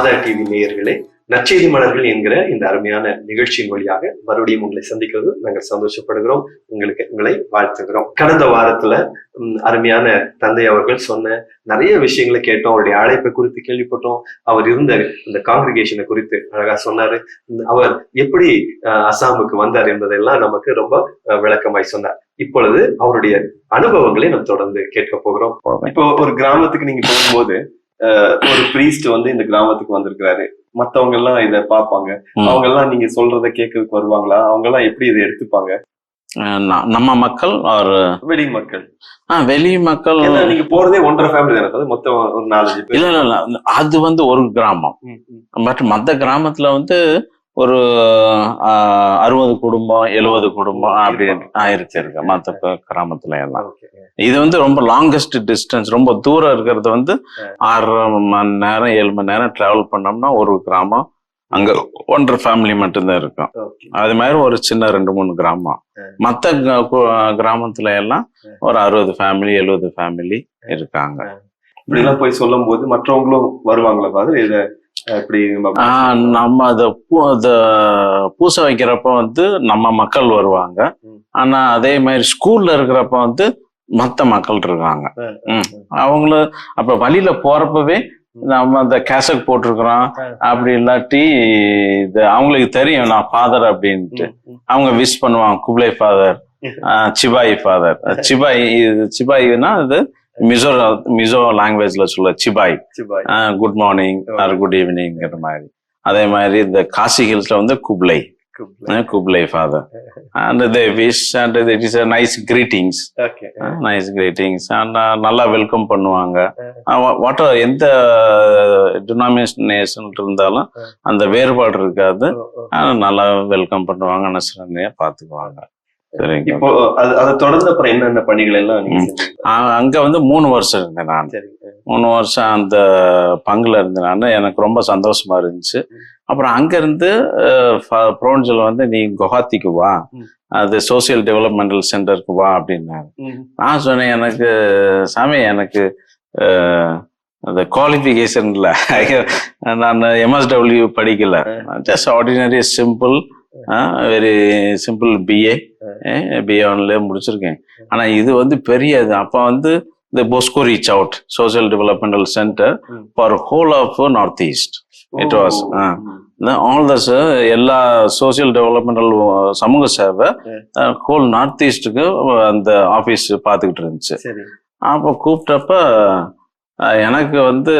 மாதா TV நேயர்களே நற்செய்தி மலர்கள் என்கிற இந்த அருமையான நிகழ்ச்சியின் வழியாக மறுபடியும் உங்களை சந்திக்கிறது. நாங்கள் சந்தோஷப்படுகிறோம். உங்களுக்கு உங்களை வாழ்த்துகிறோம். கடந்த வாரத்துல அருமையான தந்தை அவர்கள் சொன்ன நிறைய விஷயங்களை கேட்டோம். அவருடைய அழைப்பை குறித்து கேள்விப்பட்டோம். அவர் இருந்த இந்த காங்கிரிகேஷனை குறித்து அழகா சொன்னாரு. அவர் எப்படி அஹ், அசாமுக்கு வந்தார் என்பதெல்லாம் நமக்கு ரொம்ப விளக்கமாய் சொன்னார். இப்பொழுது அவருடைய அனுபவங்களை நாம் தொடர்ந்து கேட்க போகிறோம். இப்போ ஒரு கிராமத்துக்கு நீங்க போகும்போது ஒரு பிரீஸ்ட் வந்து இந்த கிராமத்துக்கு வந்திருக்கிறாரு. மத்தவங்க எல்லாம் இத பாப்பாங்க. அவங்க எல்லாம் நீங்க சொல்றத கேட்கறதுக்கு வருவாங்களா? அவங்க எல்லாம் எப்படி இதை எடுத்துப்பாங்க? நம்ம மக்கள் ஒரு வெளி மக்கள். ஆ, வெளி மக்கள். நீங்க போறதே ஒன்றரை ஃபேமிலி தானே மொத்தம் ஒரு நாலஞ்சு இல்ல இல்ல அது வந்து ஒரு கிராமம். பட் மத்த கிராமத்துல வந்து ஒரு அறுபது குடும்பம் எழுபது குடும்பம் அப்படி ஆயிருக்கு இருக்கு ப- கிராமத்துல எல்லாம். இது வந்து ரொம்ப லாங்கஸ்ட் டிஸ்டன்ஸ் ரொம்ப தூரம் இருக்கிறது வந்து ஆறு மணி நேரம் ஏழு மணி நேரம் டிராவல் பண்ணோம்னா ஒரு கிராமம் அங்க ஒன்றரை ஃபேமிலி மட்டும்தான் இருக்கும். அது மாதிரி ஒரு சின்ன ரெண்டு மூணு கிராமம் ம். மத்த க- கு- கிராமத்துல எல்லாம். ஒரு அறுபது ஃபேமிலி எழுபது ஃபேமிலி இருக்காங்க இப்படி எல்லாம் போய் சொல்லும் போது மற்றவங்களும் வருவாங்களா இப்படி நம்ம- அதை பூ அதை பூசை வைக்கிறப்ப வந்து நம்ம மக்கள் வருவாங்க. ஆனா அதே மாதிரி ஸ்கூல்ல இருக்கிறப்ப வந்து மத்த மக்கள் இருக்காங்க. அவங்கள அப்ப வழியில போறப்பவே நம்ம அந்த கேசட் போட்டிருக்கிறோம். அப்படி இல்லாட்டி இது அவங்களுக்கு தெரியும் நான் ஃபாதர் அப்படின்ட்டு. அவங்க விஷ் பண்ணுவாங்க குப்ளை ஃபாதர் சிபாய் ஃபாதர் சிபாய் இது சிபாய்னா இது மிசோ மிசோ லாங்குவேஜ்ல சொல்ல சிபாய். குட் மார்னிங் ஆர் குட் ஈவினிங்கிற மாதிரி. அதே மாதிரி இந்த காசி ஹில்ஸ்ல வந்து குப்ளை குப்ளை. Kublai father and they wish and it is nice greetings Okay. Nice greetings and நல்லா வெல்கம் பண்ணுவாங்க. வாட் எந்த டினாமினேஷன் இருந்தாலும் அந்த வேறுபாடு இருக்காது. நல்லா வெல்கம் பண்ணுவாங்க நசுரனையா பாத்துக்குவாங்க சரிங்க இப்போ அது அதை தொடர்ந்து அப்புறம் என்னென்ன பணிகள் எல்லாம் அங்க வந்து மூணு வருஷம் இருந்தேன் நான். மூணு வருஷம் அந்த பங்குல இருந்தேன் நான் எனக்கு ரொம்ப சந்தோஷமா இருந்துச்சு. அப்புறம் அங்கிருந்து ப்ரோன்ஜல் வந்து நீ குவஹாத்திக்கு வா. அது சோசியல் டெவலப்மெண்டல் சென்டருக்கு வா அப்படின்னாரு. நான் சொன்னேன் எனக்கு சாமி எனக்கு அந்த குவாலிஃபிகேஷன்ல நான் எம்எஸ்டபிள்யூ படிக்கல. Just ordinary simple very simple BA BA ஒன்ல முடிச்சிருக்கேன். ஆனா இது வந்து பெரிய இது அப்போ வந்து இந்த Bosco reach out social developmental centre. For whole of north east It was, oh, ah. Hmm. All thus எல்லா சோசியல் டெவலப்மெண்டல் சமூக சேவை ஹோல் நார்த் ஈஸ்ட்டுக்கு அந்த ஆஃபீஸ் பார்த்துக்கிட்டு இருந்துச்சு. அப்போ கூப்பிட்டப்ப எனக்கு வந்து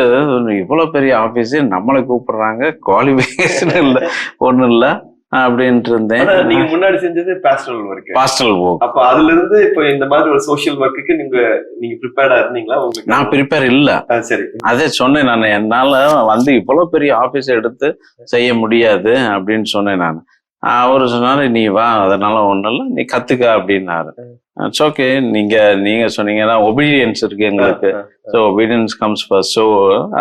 இவ்வளோ பெரிய ஆஃபீஸே நம்மளை கூப்பிடுறாங்க. குவாலிஃபிகேஷன் இல்லை. ஒன்றும் இல்லை. அப்படின்ட்டு இருந்தேன் நீங்க முன்னாடி செஞ்சது பாஸ்டல் ஒர்க் பாஸ்டல் ஒர்க் அப்ப அதுல இருந்து இப்ப இந்த மாதிரி ஒரு சோஷியல் ஒர்க்குக்கு நீங்க நீங்க ப்ரிப்பேர்டா இருந்தீங்களா? உங்களுக்கு நான் ப்ரிப்பேர் இல்லை. சரி. அதே சொன்னேன் நான் என்னால வந்து இவ்வளவு பெரிய ஆபீஸ் எடுத்து செய்ய முடியாது அப்படின்னு சொன்னேன் நான். அவரு சொன்னாரு நீ வா அதனால ஒண்ணும் இல்ல நீ கத்துக்க அப்படின்னாரு. இட்ஸ் ஓகே நீங்க நீங்க சொன்னீங்கன்னா ஒபீடியன்ஸ் இருக்கு எங்களுக்கு. So obedience comes first so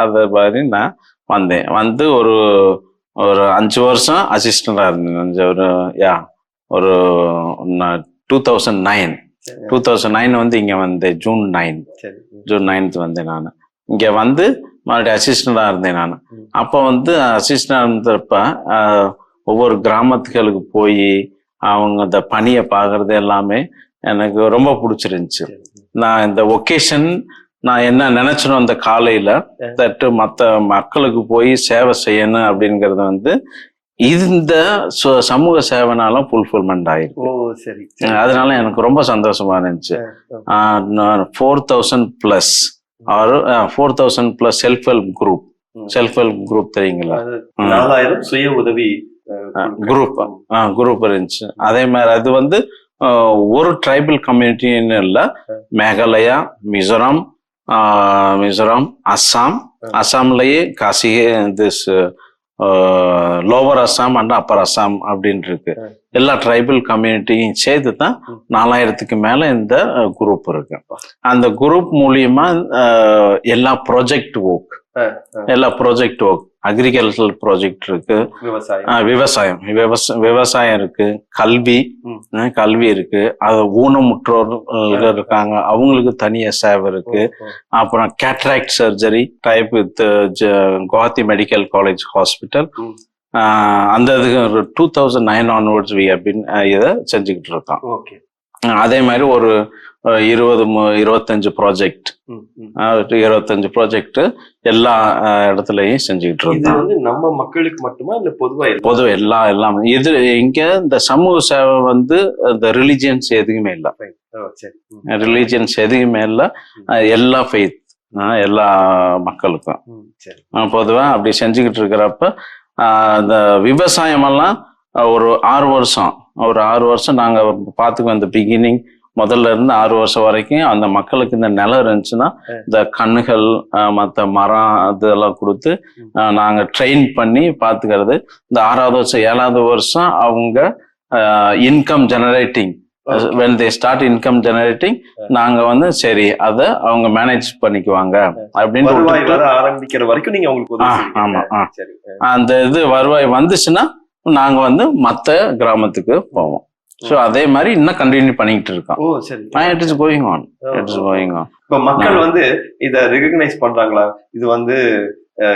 அதை மாதிரி நான் வந்தேன். வந்து ஒரு ஒரு அஞ்சு வருஷம் அசிஸ்டண்டா இருந்தேன் அஞ்சு ஒரு யா ஒரு two thousand nine. Two thousand nine வந்து இங்க வந்தேன் ஜூன் நைன். ஜூன் நைன்த் வந்தேன் நான் இங்க வந்து மறுபடியும் அசிஸ்டண்டா இருந்தேன் நான். அப்போ வந்து அசிஸ்டண்டா இருந்தப்ப ஒவ்வொரு கிராமத்துகளுக்கு போய் அவங்க அந்த பணியை பார்க்கறது எல்லாமே எனக்கு ரொம்ப பிடிச்சிருந்துச்சு சரி. நான் இந்த ஒகேஷன் நான் என்ன நினைச்சனோ அந்த காலையில தட்டு மற்ற மக்களுக்கு போய் சேவை செய்யணும் அப்படிங்கறது வந்து இந்த சமூக சேவைனால ஃபுல்ஃபில்மெண்ட் ஆயிருக்கு. அதனால எனக்கு ரொம்ப சந்தோஷமா இருந்துச்சு. Four thousand plus or four thousand plus self help group. Self help group தெரியுங்களா? நாலாயிரம் சுய உதவி குரூப் குரூப் இருந்துச்சு. அதே மாதிரி அது வந்து ஒரு ட்ரைபல் கம்யூனிட்டின்னு இல்லை Meghalaya Mizoram Mizoram Assam அஸ்ஸாம்லயே Khasi this lower Assam and upper Assam அப்படின்னு இருக்கு. எல்லா ட்ரைபல் கம்யூனிட்டியும் சேர்த்து தான். நாலாயிரத்துக்கு மேல இந்த குரூப் இருக்கு. அந்த குரூப் மூலியமா எல்லா ப்ராஜெக்ட் ஒர்க் எல்லா ப்ராஜெக்ட் ஒர்க் அக்ரிகல்ச்சரல் ப்ராஜெக்ட் இருக்கு. விவசாயம். விவசாயம். விவச- விவசாயம் இருக்கு. கல்வி கல்வி இருக்கு. அது ஊனமுற்றோர்கள் இருக்காங்க. அவங்களுக்கு தனியா சேவை இருக்கு. அப்புறம் cataract surgery type with Guwahati medical college hospital. அந்த இதுக்கு two thousand nine onwards we been இதை செஞ்சுக்கிட்டு இருக்கோம். அதே மாதிரி ஒரு இருபது இருபத்தஞ்சு ப்ராஜெக்ட். இருபத்தஞ்சு ப்ராஜெக்ட் எல்லா இடத்துலயும் செஞ்சுக்கிட்டு வந்து நம்ம மக்களுக்கு மட்டுமா இல்ல பொதுவா எல்லா- பொது எல்லாம். இது இங்க இந்த சமூக சேவை வந்து இந்த ரிலிஜியன்ஸ் எதுவுமே இல்லை. ரிலிஜியன்ஸ் எதுவுமே இல்லை. எல்லா ஃபெய்த் எல்லா மக்களுக்கும். ம், சரி. அஹ் பொதுவா அப்படி செஞ்சுக்கிட்டு இருக்கிறப்ப இந்த விவசாயமெல்லாம் ஒரு ஆறு வருஷம். ஒரு ஆறு வருஷம் நாங்க பார்த்துக்குவோம் இந்த பிகினிங் முதல்ல இருந்து ஆறு வருஷம் வரைக்கும் அந்த மக்களுக்கு இந்த நிலம் இருந்துச்சுன்னா இந்த கண்ணுகள் மத்த மரம் இதெல்லாம் கொடுத்து அஹ், நாங்க ட்ரெயின் பண்ணி பார்த்துக்கிறது இந்த ஆறாவது வருஷம் ஏழாவது வருஷம் அவங்க income generating. When they start income generating நாங்க வந்து சரி அதை அவங்க மேனேஜ் பண்ணிக்குவாங்க. அப்படின்னு ஆரம்பிக்கிற வரைக்கும் நீங்க செய்றீங்க. ஆமா, அந்த இது வருவாய் வந்துச்சுன்னா நாங்க வந்து மத்த கிராமத்துக்கு போவோம். ஸோ அதே மாதிரி இன்னும் கண்டினியூ பண்ணிக்கிட்டு இருக்கோம். ஓ சரி. It is going on it is. Going on இப்ப மக்கள் ஆ. வந்து இத ரெகக்னைஸ் பண்றாங்களா? இது வந்து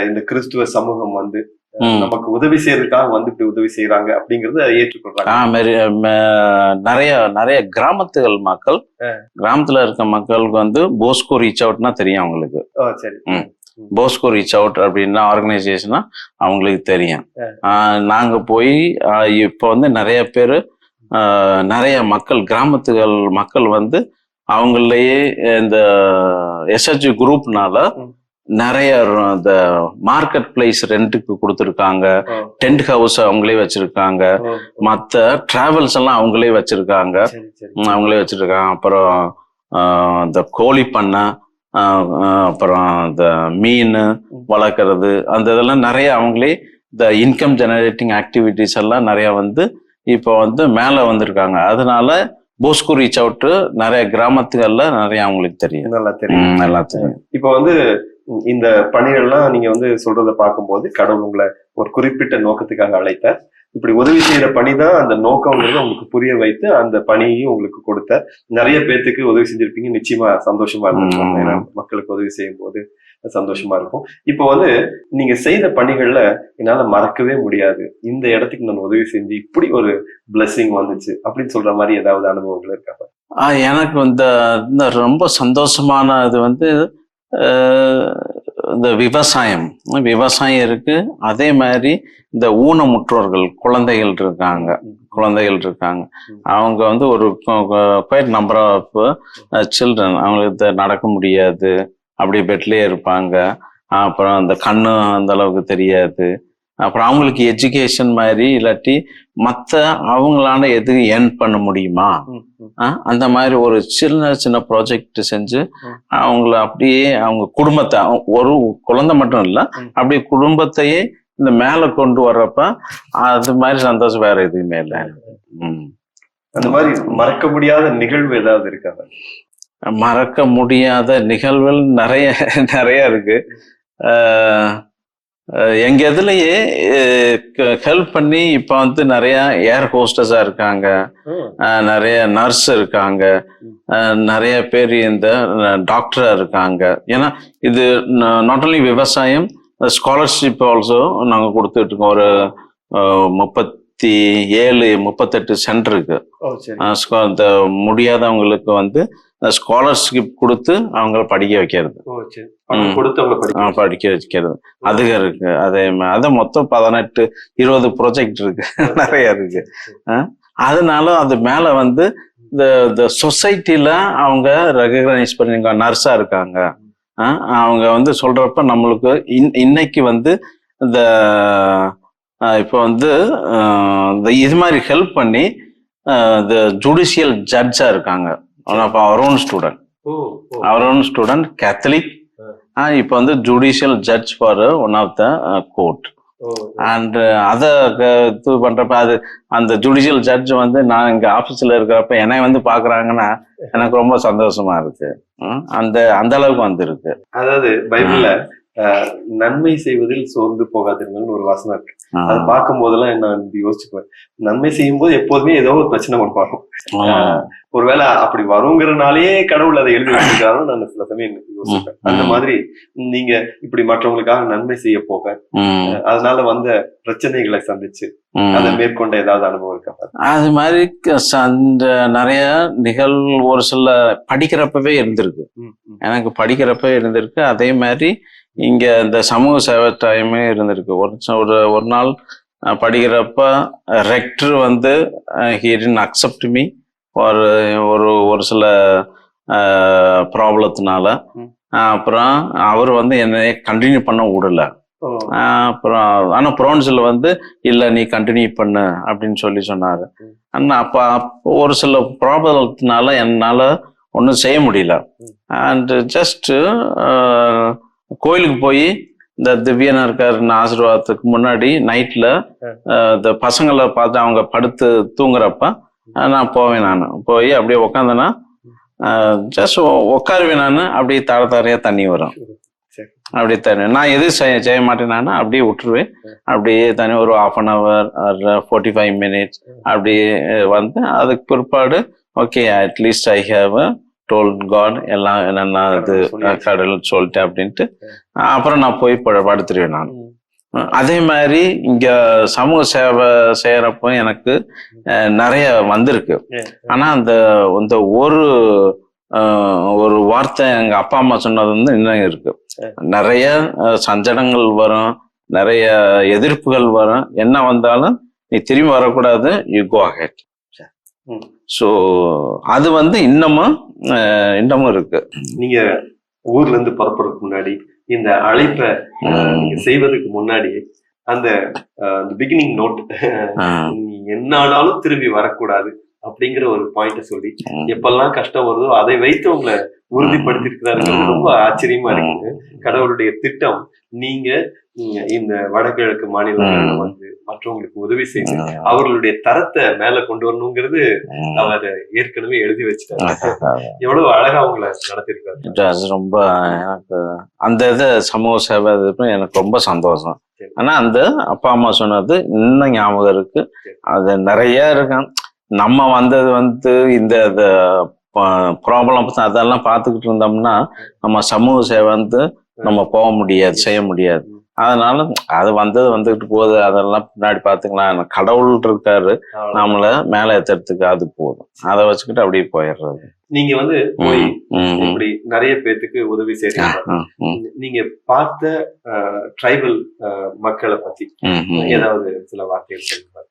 இந்த கிறிஸ்துவ சமூகம் வந்து அஹ், நமக்கு உதவி செய்யறதுக்காக வந்து இப்படி உதவி செய்யறாங்க அப்படிங்கறத ஏற்றுக்கொள்றாங்க. நிறைய நிறைய கிராமத்துகள் மக்கள். கிராமத்துல இருக்க மக்களுக்கு வந்து போஸ்கோ ரீச் அவுட்னா தெரியும் அவங்களுக்கு. சரி. போஸ்கோ ரீச் அவுட் அப்படின்னா ஆர்கனைசேஷனா அவங்களுக்கு தெரியும். நாங்க போய் இப்போ வந்து நிறைய பேர் நிறைய மக்கள் கிராமத்துகள் மக்கள் வந்து அவங்களையே இந்த எஸ்ஹெச் குரூப்னால. நிறைய இந்த மார்க்கெட் பிளேஸ் ரெண்ட்டுக்கு கொடுத்துருக்காங்க. டென்ட் ஹவுஸ் அவங்களே வச்சிருக்காங்க. மற்ற டிராவல்ஸ் எல்லாம் அவங்களே வச்சிருக்காங்க. அவங்களே வச்சிருக்காங்க. அப்புறம் இந்த கோழி பண்ணை அப்புறம் இந்த மீன் வளர்க்குறது அந்த இதெல்லாம் நிறைய அவங்களே இந்த இன்கம் ஜெனரேட்டிங் ஆக்டிவிட்டிஸ் எல்லாம் நிறைய வந்து இப்போ வந்து மேலே வந்திருக்காங்க. அதனால போஸ்கோ ரீச் அவுட் நிறைய கிராமத்துகள்ல நிறைய அவங்களுக்கு தெரியும். நல்லா தெரியும். நல்லா தெரியும். இப்ப வந்து இந்த பணிகள்லாம் நீங்க வந்து சொல்றத பார்க்கும்போது கடவுள் உங்களை ஒரு குறிப்பிட்ட நோக்கத்துக்காக அழைத்தார். இப்படி உதவி செய்யற பணி தான் அந்த நோக்கம்ங்கிறத உங்களுக்கு புரிய வைத்து அந்த பணியையும் உங்களுக்கு கொடுத்த நிறைய பேர்த்துக்கு உதவி செஞ்சிருப்பீங்க. நிச்சயமா சந்தோஷமா. ஏன்னா மக்களுக்கு உதவி செய்யும் போது சந்தோஷமா இருக்கும். இப்போ வந்து நீங்க செய்த பணிகள்ல என்னால மறக்கவே முடியாது. இந்த இடத்துக்கு நான் உதவி செஞ்சு இப்படி ஒரு blessing வந்துச்சு அப்படின்னு சொல்ற மாதிரி ஏதாவது அனுபவங்கள் இருக்காங்க ஆ, எனக்கு இந்த ரொம்ப சந்தோஷமான இது வந்து இந்த விவசாயம். விவசாயம் இருக்கு. அதே மாதிரி இந்த ஊனமுற்றோர்கள் குழந்தைகள் இருக்காங்க. குழந்தைகள் இருக்காங்க. அவங்க வந்து ஒரு குவைட் நம்பர் ஆஃப் சில்ட்ரன் அவங்களுக்கு நடக்க முடியாது. அப்படியே பெட்லயே இருப்பாங்க. அப்புறம் அந்த கண்ணு அந்த அளவுக்கு தெரியாது. அப்புறம் அவங்களுக்கு எஜுகேஷன் மாதிரி இல்லாட்டி மற்ற அவங்களால எது ஏர்ன் பண்ண முடியுமா? அந்த மாதிரி ஒரு சின்ன சின்ன ப்ராஜெக்ட் செஞ்சு அவங்கள அப்படியே அவங்க குடும்பத்தை ஒரு குழந்தை மட்டும் இல்ல அப்படியே குடும்பத்தையே இந்த மேல கொண்டு வர்றப்ப அது மாதிரி சந்தோஷம் வேற எதுவுமே இல்லை. அந்த மாதிரி மறக்க முடியாத நிகழ்வு ஏதாவது இருக்கா? மறக்க முடியாத நிகழ்வுகள் நிறைய நிறைய இருக்கு. எங்க இதுலயே ஹெல்ப் பண்ணி இப்ப வந்து நிறைய ஏர் ஹோஸ்டஸா இருக்காங்க. நிறைய நர்ஸ் இருக்காங்க. நிறைய பேர் இந்த டாக்டரா இருக்காங்க. ஏன்னா இது நாட் only விவசாயம் ஸ்காலர்ஷிப் ஆல்சோ நாங்க கொடுத்துட்டு இருக்கோம். ஒரு முப்பத்தி ஏழு முப்பத்தெட்டு சென்டருக்கு முடியாதவங்களுக்கு வந்து ஸ்காலர்ஷிப் கொடுத்து அவங்கள படிக்க வைக்கிறது. படிக்க வைக்கிறது. அது இருக்கு. அதே அது மொத்தம் பதினெட்டு இருபது ப்ராஜெக்ட் இருக்கு. நிறைய இருக்கு. அதனால அது மேல வந்து இந்த இந்த சொசைட்டில அவங்க ரெகக்னைஸ் பண்ணிருக்காங்க. நர்ஸா இருக்காங்க. அவங்க வந்து சொல்றப்ப நம்மளுக்கு இன்- இன்னைக்கு வந்து இந்த இப்போ வந்து இந்த இது மாதிரி ஹெல்ப் பண்ணி இந்த ஜுடிஷியல் ஜட்ஜா இருக்காங்க. அவர் ஓன் ஸ்டூடெண்ட் அவர் ஓன் ஸ்டூடெண்ட் கேத்தலிக் இப்போ வந்து judicial judge for one of the court and அதை இது பண்றப்ப அது அந்த ஜுடிஷியல் ஜட்ஜ் வந்து நான் இங்க ஆபீஸ்ல இருக்கிறப்ப என்னை வந்து பாக்குறாங்கன்னா எனக்கு ரொம்ப சந்தோஷமா இருக்கு. அந்த அந்த அளவுக்கு வந்திருக்கு. அதாவது பைபிள்ல நன்மை செய்வதில் சோர்ந்து போகாதீர்கள்னு ஒரு வசனம் இருக்கு. அதை பார்க்கும் போதெல்லாம் நான் யோசிச்சுக்குவேன். நன்மை செய்யும் போது எப்போதுமே ஏதோ ஒரு பிரச்சனை வரும் ஆமா. ஒருவேளை அப்படி வருங்கிறனாலே கடவுள் அதை எழுதி வச்சிருக்காருன்னு நான் சில சமயம் யோசிப்பேன். அந்த. மாதிரி நீங்க இப்படி மற்றவங்களுக்காக நன்மை செய்ய போக அதனால வந்த பிரச்சனைகளை சந்திச்சு. அதை மேற்கொண்ட ஏதாவது அனுபவம் இருக்கா? அது மாதிரி அந்த நிறைய நிகழ்வு ஒரு சில படிக்கிறப்பவே இருந்திருக்கு. எனக்கு படிக்கிறப்ப இருந்திருக்கு. அதே மாதிரி இங்க இந்த சமூக சேவை டைமே இருந்திருக்கு ஒரு ஒரு நாள் படிக்கிறப்ப ரெக்டர் வந்து ஹீரின் அக்செப்ட் மீ ஒரு ஒரு ஒரு சில ப்ராப்ளத்தினால. அப்புறம் அவர் வந்து என்னை கண்டினியூ பண்ண விடல அப்புறம் ஆனா ப்ரோன்ஸ்ல வந்து இல்ல நீ கண்டினியூ பண்ணு அப்படின்னு சொல்லி சொன்னாரு ம். ஆனா அப்ப ஒரு சில ப்ராப்ளத்தினால என்னால ஒன்றும் செய்ய முடியல. அண்ட் ஜஸ்ட் கோயிலுக்கு போய் இந்த திவ்யனா இருக்காருன்னு ஆசீர்வாதத்துக்கு முன்னாடி நைட்ல இந்த பசங்களை பார்த்து அவங்க படுத்து தூங்குறப்ப நான் போவேன் நான். போய் அப்படியே உக்காந்தேன்னா ஜஸ்ட் உட்காருவேன் நான் அப்படியே தார தாரையா தண்ணி வரும். சரி. அப்படியே தண்ணி நான் எதுவும் செய்ய செய்ய மாட்டேன் நான் அப்படியே விட்டுருவேன். அப்படியே தனி ஒரு half an hour forty five minutes அப்படியே வந்து அதுக்கு பிற்பாடு okay at least I have told God எல்லாம் என்னென்ன இது. கடல் சொல்லிட்டேன் அப்படின்ட்டு அப்புறம் நான் போய் படு- படுத்துருவேன் நான். அதே மாதிரி இங்க சமூக சேவை செய்யறப்போ எனக்கு நிறைய வந்திருக்கு. ஆனா அந்த அந்த ஒரு ஒரு வார்த்தை எங்க அப்பா அம்மா சொன்னது வந்து இன்னும் இருக்கு. நிறைய அஹ், சஞ்சலங்கள் வரும் நிறைய எதிர்ப்புகள் வரும். என்ன வந்தாலும் நீ திரும்பி வரக்கூடாது யூ கோ அஹெட் ம். ஸோ அது வந்து இன்னமும் இன்னமும் இருக்கு. நீங்க ஊர்ல இருந்து புறப்படுறதுக்கு முன்னாடி இந்த அழைப்பை செய்வதற்கு முன்னாடி அந்த பிகினிங் நோட் அஹ், நீ என்ன ஆனாலும் திரும்பி வரக்கூடாது அப்படிங்கிற ஒரு பாயிண்ட சொல்லி. எப்பெல்லாம் கஷ்டம் வருதோ அதை வைத்து உங்களை உறுதிப்படுத்திருக்கிறாருங்கிறது ரொம்ப ஆச்சரியமா இருக்கு கடவுளுடைய திட்டம் நீங்க இந்த வடகிழக்கு மாநிலங்கள்ல ம். வந்து மற்றவங்களுக்கு உதவி செய்து அவர்களுடைய தரத்தை மேல கொண்டு வரணுங்கிறது. அவர் ஏற்கனவே எழுதி வச்சுட்டாரு எவ்வளவு அழகா உங்களை நடத்திருக்காரு அது ரொம்ப எனக்கு அந்த இது சமூக சேவை எனக்கு ரொம்ப சந்தோஷம். ஆனா அந்த அப்பா அம்மா சொன்னது இன்னும் ஞாபகம் இருக்கு. அது நிறைய இருக்கு நம்ம வந்தது வந்து இந்த ப்ராப்ளம் அதெல்லாம் பார்த்துக்கிட்டு இருந்தோம்னா நம்ம சமூக சேவை வந்து நம்ம போக முடியாது செய்ய முடியாது அதனால அது வந்தது வந்துகிட்டு போகுது. அதெல்லாம் பின்னாடி பாத்துக்கலாம் கடவுள் இருக்காரு. நம்மள மேல ஏத்துறதுக்கு அது போதும். அதை வச்சுக்கிட்டு அப்படியே போயிடுறது. நீங்க வந்து போய். இப்படி நிறைய பேத்துக்கு உதவி செய்றீங்க. நீங்க பார்த்த ட்ரைபல் மக்களை பத்தி. ஏதாவது சில வார்த்தைகள் சொல்லுங்க.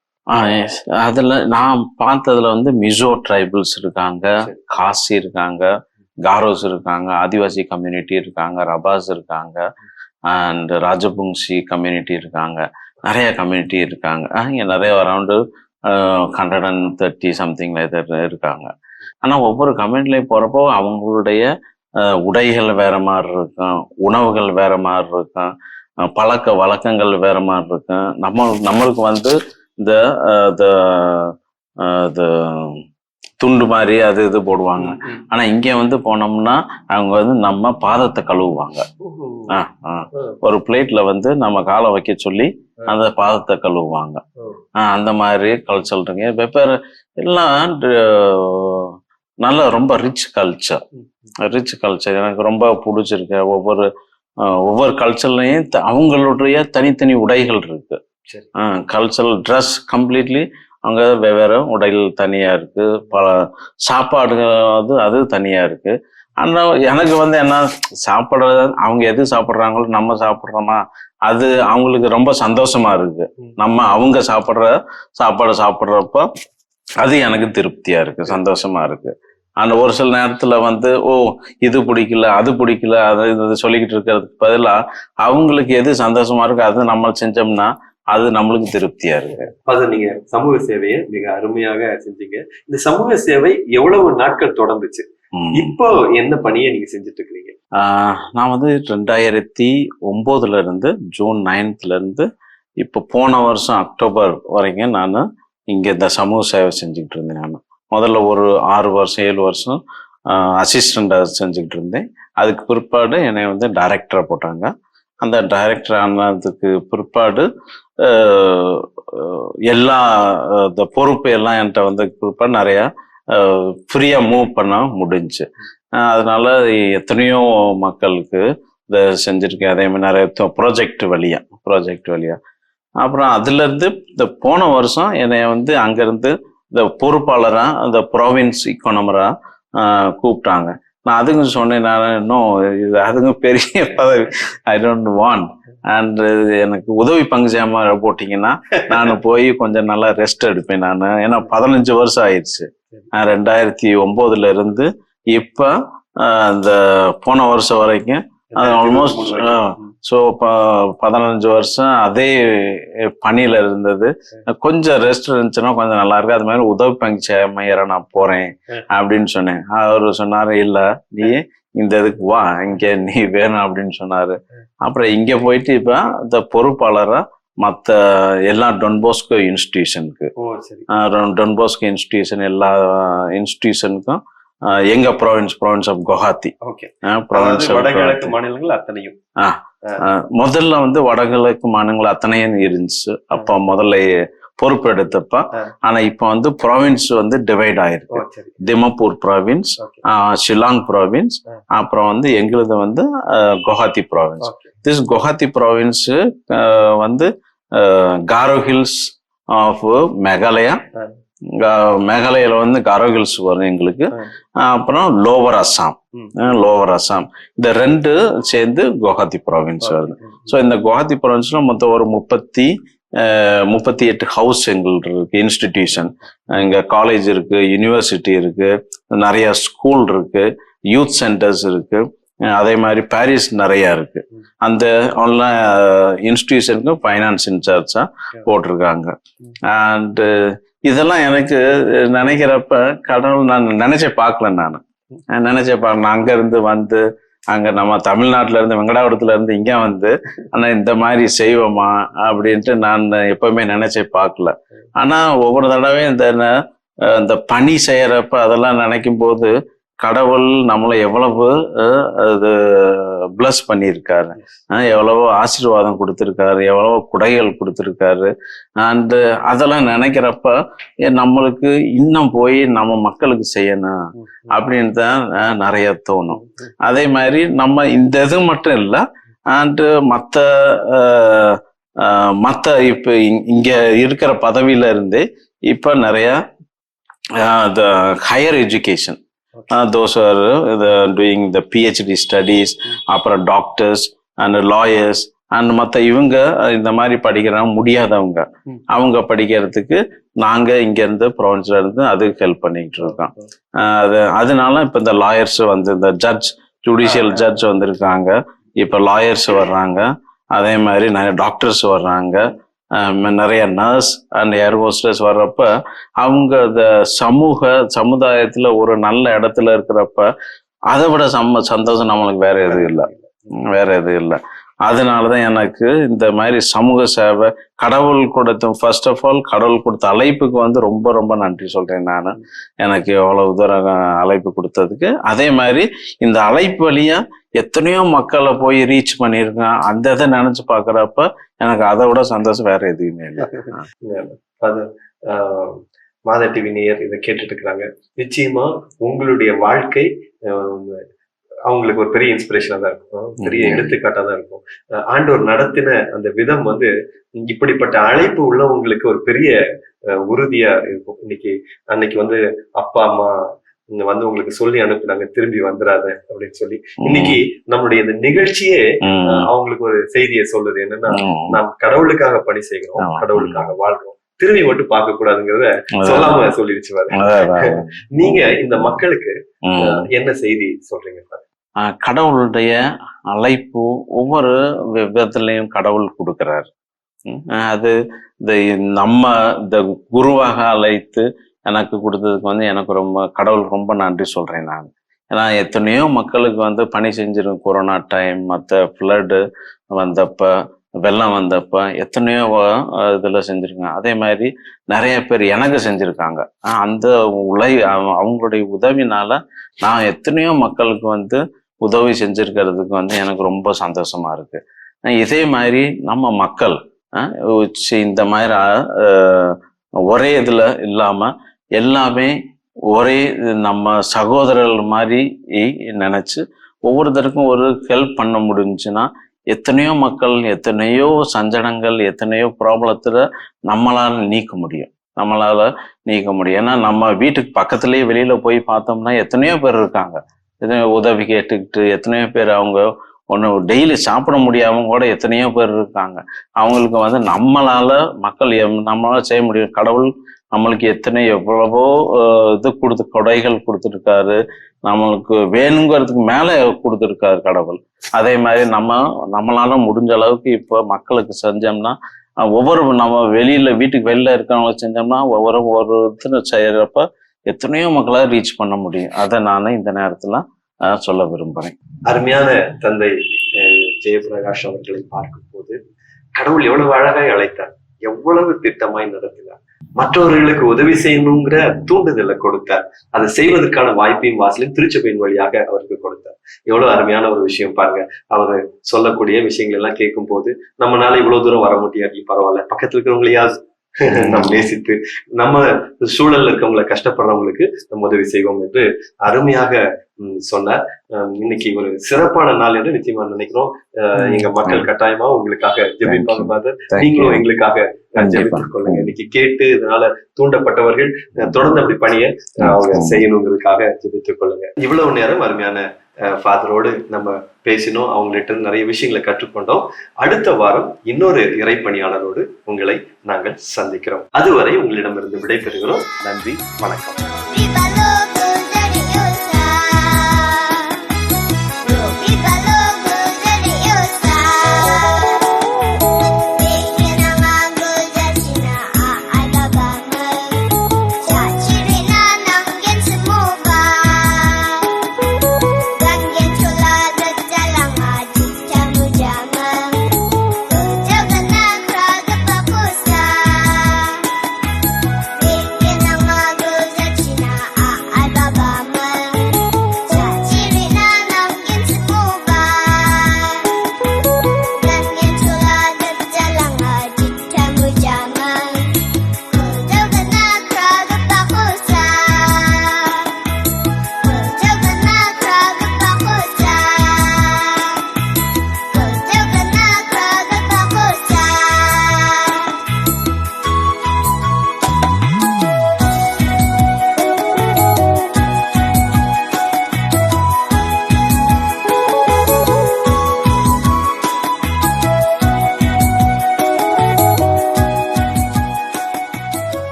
அதுல நான் பார்த்ததுல வந்து மிசோ ட்ரைபிள்ஸ் இருக்காங்க. காசி இருக்காங்க. காரோஸ் இருக்காங்க. ஆதிவாசி கம்யூனிட்டி இருக்காங்க. ரபாஸ் இருக்காங்க. அண்ட் ராஜபுங்சி கம்யூனிட்டி இருக்காங்க. நிறைய கம்யூனிட்டி இருக்காங்க. இங்கே நிறைய around hundred and thirty something இருக்காங்க. ஆனால் ஒவ்வொரு கம்யூனிட்டிலையும் போகிறப்போ அவங்களுடைய உடைகள் வேற மாதிரி இருக்கும். உணவுகள் வேற மாதிரி இருக்கும். பழக்க வழக்கங்கள் வேற மாதிரி இருக்கும். நம்ம நம்மளுக்கு வந்து இந்த துண்டு மாதிரி அது இது போடுவாங்க. ஆனா இங்க வந்து போனோம்னா அவங்க வந்து நம்ம பாதத்தை கழுவுவாங்க. ஒரு பிளேட்ல வந்து நம்ம காலை வைக்க சொல்லி அந்த பாதத்தை கழுவுவாங்க. அந்த மாதிரி கல்ச்சர் இருக்கு வெவ்வேறு எல்லாம் நல்ல ரொம்ப ரிச் கல்ச்சர் ரிச் கல்ச்சர் எனக்கு ரொம்ப பிடிச்சிருக்கு. ஒவ்வொரு ஒவ்வொரு கல்ச்சர்லையும் அவங்களுடைய தனித்தனி உடைகள் இருக்கு. சரி. கல்ச்சரல் ட்ரெஸ் கம்ப்ளீட்லி அங்கே வெவ்வேறு உடையில் தனியா இருக்கு. பல சாப்பாடு அது அது தனியா இருக்கு. ஆனா எனக்கு வந்து என்ன சாப்பிடுறது அவங்க எது சாப்பிட்றாங்களோ நம்ம சாப்பிட்றோமா? அது அவங்களுக்கு ரொம்ப சந்தோஷமா இருக்கு. நம்ம அவங்க சாப்பிட்ற சாப்பாடு சாப்பிட்றப்ப அது எனக்கு திருப்தியா இருக்கு சந்தோஷமா இருக்கு. ஆனால் ஒரு சில நேரத்துல வந்து ஓ இது பிடிக்கல அது பிடிக்கல அது இது சொல்லிக்கிட்டு இருக்கிறதுக்கு பதிலாக அவங்களுக்கு எது சந்தோஷமா இருக்கு அது நம்ம செஞ்சோம்னா அது நம்மளுக்கு திருப்தியா இருக்கு. அது நீங்க சமூக சேவையை மிக அருமையாக செஞ்சீங்க. இந்த சமூக சேவை எவ்வளவு நாட்கள் தொடர்ந்துச்சு. இப்போ என்ன பணியை நீங்க செஞ்சுட்டு இருக்கிறீங்க நான் வந்து ரெண்டாயிரத்தி ஒம்போதுல இருந்து ஜூன் நைன்த்ல இருந்து இப்போ போன வருஷம் அக்டோபர் வரைக்கும் நான் இங்க இந்த சமூக சேவை செஞ்சுக்கிட்டு இருந்தேன் நான். முதல்ல ஒரு ஆறு வருஷம் ஏழு வருஷம் அசிஸ்டண்டாக செஞ்சுக்கிட்டு இருந்தேன். அதுக்கு பிற்பாடு என்னை வந்து டைரக்டராக போட்டாங்க. அந்த டைரக்டர் ஆனதுக்கு பிற்பாடு எல்லா இந்த பொறுப்பு எல்லாம் என்கிட்ட வந்து பிற்பாடு நிறையா ஃப்ரீயாக மூவ் பண்ண முடிஞ்சுச்சு அதனால எத்தனையோ மக்களுக்கு இதை செஞ்சுருக்கேன். அதே மாதிரி நிறைய ப்ராஜெக்ட் வழியாக ப்ராஜெக்ட் வழியா. அப்புறம் அதுலேருந்து இந்த போன வருஷம் என்னை வந்து அங்கேருந்து இந்த பொறுப்பாளராக அந்த ப்ராவின்ஸ் இக்கோனமராக கூப்பிட்டாங்க. நான் அதுங்க சொன்னேன் நான் இன்னும் இது அதுங்க பெரிய பதவி ஐ டோன்ட் வாண்ட் அண்ட் எனக்கு உதவி பங்கு போட்டிங்கன்னா நான் போய் கொஞ்சம் நல்லா ரெஸ்ட் எடுப்பேன் நான். ஏன்னா பதினஞ்சு வருஷம் ஆயிடுச்சு. நான் ரெண்டாயிரத்தி ஒன்பதுல இருந்து இப்ப அந்த போன வருஷம் வரைக்கும் அது almost, ஆ. ஸோ பதினஞ்சு வருஷம் அதே பணியில இருந்தது. கொஞ்சம் ரெஸ்ட் இருந்துச்சுன்னா கொஞ்சம் நல்லா இருக்கு அது மாதிரி உதவி பங்கு சேமையரை நான் போறேன் அப்படின்னு சொன்னேன். அவர் சொன்னாரு இல்ல நீ இந்த இதுக்கு வா இங்க நீ வேணும் அப்படின்னு சொன்னாரு. அப்புறம் இங்க போயிட்டு இப்ப இந்த பொறுப்பாளரா மத்த எல்லா டொன்போஸ்கோ இன்ஸ்டிடியூஷனுக்கு சரி. டொன்போஸ்கோ இன்ஸ்டிடியூஷன் எல்லா இன்ஸ்டிடியூஷனுக்கும் எங்க province province of Guwahati okay. Province வடகிழக்கு மாநிலங்கள் அத்தனையும். ஆஹ் முதல்ல வந்து வடகிழக்கு மாநிலங்கள் அத்தனையும் இருந்துச்சு. அப்ப முதல்ல பொறுப்பெடுத்தப்ப. ஆனா இப்ப வந்து ப்ராவின்ஸ் வந்து டிவைட் ஆயிருக்கு. Dimapur province Shillong province. அப்புறம் வந்து எங்களுது வந்து Guwahati province this Guwahati province வந்து காரோ ஹில்ஸ் ஆஃப் மேகாலயா மேகாலயால வந்து காரோ ஹில்ஸ் வரும் எங்களுக்கு. அப்புறம் லோவர் அஸ்ஸாம் ம். லோவர் அஸ்ஸாம் இந்த ரெண்டு சேர்ந்து குவஹாத்தி ப்ராவின்ஸ் வருது. ஸோ இந்த குவஹாத்தி ப்ராவின்ஸ்ல மொத்தம் ஒரு முப்பத்தி முப்பத்தி எட்டு ஹவுஸ் எங்கள் இருக்கு இன்ஸ்டிடியூஷன் இங்க காலேஜ் இருக்கு யூனிவர்சிட்டி இருக்கு நிறைய ஸ்கூல் இருக்கு யூத் சென்டர்ஸ் இருக்கு. அதே மாதிரி பாரிஸ் நிறைய இருக்கு. அந்த ஆன்லைன் இன்ஸ்டிடியூஷனுக்கு ஃபைனான்ஸ் இன்சார்ஜா போட்டிருக்காங்க. அண்ட் இதெல்லாம் எனக்கு நினைக்கிறப்ப கடவுள் நான் நினைச்சே பார்க்கல நான். நினைச்சே பார்க்கல. நான் அங்க இருந்து வந்து அங்க நம்ம தமிழ்நாட்டுல இருந்து வெங்கடாபுரத்துல இருந்து இங்க வந்து ஆனா இந்த மாதிரி செய்வோமா? அப்படின்ட்டு நான் எப்பவுமே நினைச்சே பார்க்கல. ஆனா ஒவ்வொரு தடவையும் இந்த இந்த பணி செய்யறப்ப அதெல்லாம் நினைக்கும் போது கடவுள் நம்மளை எவ்வளவு அது பிளஸ் பண்ணியிருக்காரு. எவ்வளவோ ஆசீர்வாதம் கொடுத்துருக்காரு எவ்வளவோ குடைகள் கொடுத்துருக்காரு. அண்டு அதெல்லாம் நினைக்கிறப்ப நம்மளுக்கு இன்னும் போய் நம்ம மக்களுக்கு செய்யணும் அப்படின்னு தான் நிறைய தோணும். அதே மாதிரி நம்ம இந்த இது மட்டும் இல்லை அண்டு மற்ற மற்ற இப்போ இங்கே இருக்கிற பதவியில இருந்தே இப்போ நிறையா higher education those are doing the PhD studies அப்புறம் டாக்டர்ஸ் அண்ட் லாயர்ஸ் அண்ட் மற்ற இவங்க இந்த மாதிரி படிக்கிறாங்க முடியாதவங்க. அவங்க படிக்கிறதுக்கு நாங்க இங்க இருந்து ப்ரொவின்ஸ்ல இருந்து அதுக்கு ஹெல்ப் பண்ணிட்டு இருக்கோம். அது அதனால இப்ப இந்த லாயர்ஸ் வந்து இந்த ஜட்ஜ் ஜுடிஷியல். ஜட்ஜ் வந்திருக்காங்க. இப்ப லாயர்ஸ் வர்றாங்க. அதே மாதிரி நிறைய டாக்டர்ஸ் வர்றாங்க. நிறைய நர்ஸ் அண்ட் ஏர் ஹோஸ்டர்ஸ் வர்றப்ப அவங்க இந்த சமூக சமுதாயத்துல ஒரு நல்ல இடத்துல இருக்கிறப்ப அதை விட சம்ம சந்தோஷம் நம்மளுக்கு வேற எதுவும் இல்லை. வேற எதுவும் இல்லை. அதனால தான் எனக்கு இந்த மாதிரி சமூக சேவை கடவுள் கொடுத்த ஃபர்ஸ்ட் ஆஃப் ஆல் கடவுள் கொடுத்த அழைப்புக்கு வந்து ரொம்ப ரொம்ப நன்றி சொல்கிறேன் நான். எனக்கு எவ்வளவு தூரம் அழைப்பு கொடுத்ததுக்கு. அதே மாதிரி இந்த அழைப்பு வழியாக எத்தனையோ மக்களை போய் ரீச் பண்ணியிருக்கேன். அந்த இதை நினச்சி பார்க்குறப்ப எனக்கு அதை விட சந்தோஷம் வேற எதுவுமே இல்லை. அது ஆஹ், மாதா டிவி நேயர் இதை கேட்டுட்டு இருக்கிறாங்க. நிச்சயமா உங்களுடைய வாழ்க்கை அவங்களுக்கு ஒரு பெரிய இன்ஸ்பிரேஷனா தான் இருக்கும். பெரிய ம். எடுத்துக்காட்டா தான் இருக்கும். ஆண்டவர் நடத்தின அந்த விதம் வந்து இப்படிப்பட்ட அழைப்பு உள்ளவங்களுக்கு ஒரு பெரிய உறுதியா இருக்கும். இன்னைக்கு அன்னைக்கு வந்து அப்பா அம்மா வந்து உங்களுக்கு சொல்லி அனுப்புனாங்க திரும்பி வந்துடாத அப்படின்னு சொல்லி. இன்னைக்கு நம்மளுடைய இந்த நிகழ்ச்சியே அவங்களுக்கு ஒரு செய்தியை சொல்லுது. என்னன்னா. நாம் கடவுளுக்காக பணி செய்கிறோம். கடவுளுக்காக வாழ்றோம் திரும்பி மட்டும் பார்க்க கூடாதுங்கிறத சொல்லாம சொல்லிடுச்சு. நீங்க இந்த மக்களுக்கு என்ன செய்தி சொல்றீங்க? கடவுளுடைய அழைப்பு ஒவ்வொரு வி- விதத்திலையும் கடவுள் கொடுக்கிறார். அது இந்த நம்ம இந்த குருவாக அழைத்து எனக்கு கொடுத்ததுக்கு வந்து எனக்கு ரொம்ப கடவுளுக்கு ரொம்ப நன்றி சொல்கிறேன் நான். ஏன்னா எத்தனையோ மக்களுக்கு வந்து பணி செஞ்சிருக்கும் கொரோனா டைம் மற்ற ஃப்ளட்டு வந்தப்போ வெள்ளம் வந்தப்போ எத்தனையோ இதில் செஞ்சுருக்காங்க. அதே மாதிரி நிறைய பேர் எனக்கு செஞ்சுருக்காங்க. அந்த உலை அவ- அவங்களுடைய உதவினால நான் எத்தனையோ மக்களுக்கு வந்து உதவி செஞ்சிருக்கிறதுக்கு வந்து எனக்கு ரொம்ப சந்தோஷமா இருக்குது இதே மாதிரி நம்ம மக்கள் இந்த மாதிரி ஒரே இதில் இல்லாமல் எல்லாமே ஒரே நம்ம சகோதரர்கள் மாதிரி நினச்சி ஒவ்வொருத்தருக்கும் ஒரு ஹெல்ப் பண்ண முடிஞ்சுன்னா எத்தனையோ மக்கள் எத்தனையோ சஞ்சனங்கள் எத்தனையோ ப்ராப்ளத்தில் நம்மளால் நீக்க முடியும். நம்மளால் நீக்க முடியும். ஏன்னா நம்ம வீட்டுக்கு பக்கத்துலேயே வெளியில் போய் பார்த்தோம்னா எத்தனையோ பேர் இருக்காங்க. எத்தனையோ உதவி கேட்டுக்கிட்டு எத்தனையோ பேர் அவங்க ஒன்று டெய்லி சாப்பிட முடியாம கூட எத்தனையோ பேர் இருக்காங்க. அவங்களுக்கு வந்து நம்மளால மக்கள் எம்- நம்மளால செய்ய முடியும். கடவுள் நம்மளுக்கு எத்தனை எவ்வளவோ இது கொடுத்து கொடைகள் கொடுத்துருக்காரு. நம்மளுக்கு வேணுங்கிறதுக்கு மேலே கொடுத்துருக்காரு கடவுள். அதே மாதிரி நம்ம நம்மளால முடிஞ்ச அளவுக்கு இப்போ மக்களுக்கு செஞ்சோம்னா ஒவ்வொரு நம்ம வெளியில வீட்டுக்கு வெளியில் இருக்கிறவங்க செஞ்சோம்னா ஒவ்வொரு ஒருத்தர் செய்யறப்ப எத்தனையோ மக்களால் ரீச் பண்ண முடியும். அதை நான் இந்த நேரத்துல அதான் சொல்ல விரும்புறேன். அருமையான தந்தை அஹ், ஜெயபிரகாஷ் அவர்களை பார்க்கும் போது கடவுள் எவ்வளவு அழகாய் அழைத்தார் எவ்வளவு திட்டமாய் நடத்தினார் மற்றவர்களுக்கு உதவி செய்யணுங்கிற தூண்டுதலை கொடுத்தார் அதை செய்வதற்கான வாய்ப்பையும் வாசலையும் திருச்சபையின் வழியாக அவருக்கு கொடுத்தார். எவ்வளவு அருமையான ஒரு விஷயம் பாருங்க அவர் சொல்லக்கூடிய விஷயங்கள் எல்லாம் கேட்கும் போது நம்மளால இவ்வளவு தூரம் வர முடியாது பரவாயில்ல பக்கத்துல இருக்கிறவங்களையாவது நம்ம நேசித்து நம்ம சூழல்ல இருக்கவங்களை கஷ்டப்படுறவங்களுக்கு நம்ம உதவி செய்வோம் என்று அருமையாக சொன்னார். இன்னைக்கு ஒரு சிறப்பான நாள் என்று நிச்சயமா நினைக்கிறோம். எங்க மக்கள் கட்டாயமா உங்களுக்காக ஜெபிப்பாங்க ஃபாதர். நீங்களும் எங்களுக்காக. ஜெபித்துக் கொள்ளுங்க. இன்னைக்கு கேட்டு இதனால தூண்டப்பட்டவர்கள் தொடர்ந்து அப்படி பணியை அவங்க. செய்யணுங்கிறதுக்காக ஜெபித்துக் கொள்ளுங்க. இவ்வளவு நேரம் அருமையான ஃபாதரோடு நம்ம பேசினோம். அவங்கள்ட்ட நிறைய விஷயங்களை கற்றுக்கொண்டோம். அடுத்த வாரம் இன்னொரு இறைப்பணியாளரோடு உங்களை நாங்கள் சந்திக்கிறோம். அதுவரை உங்களிடமிருந்து விடைபெறுகிறோம். நன்றி வணக்கம்.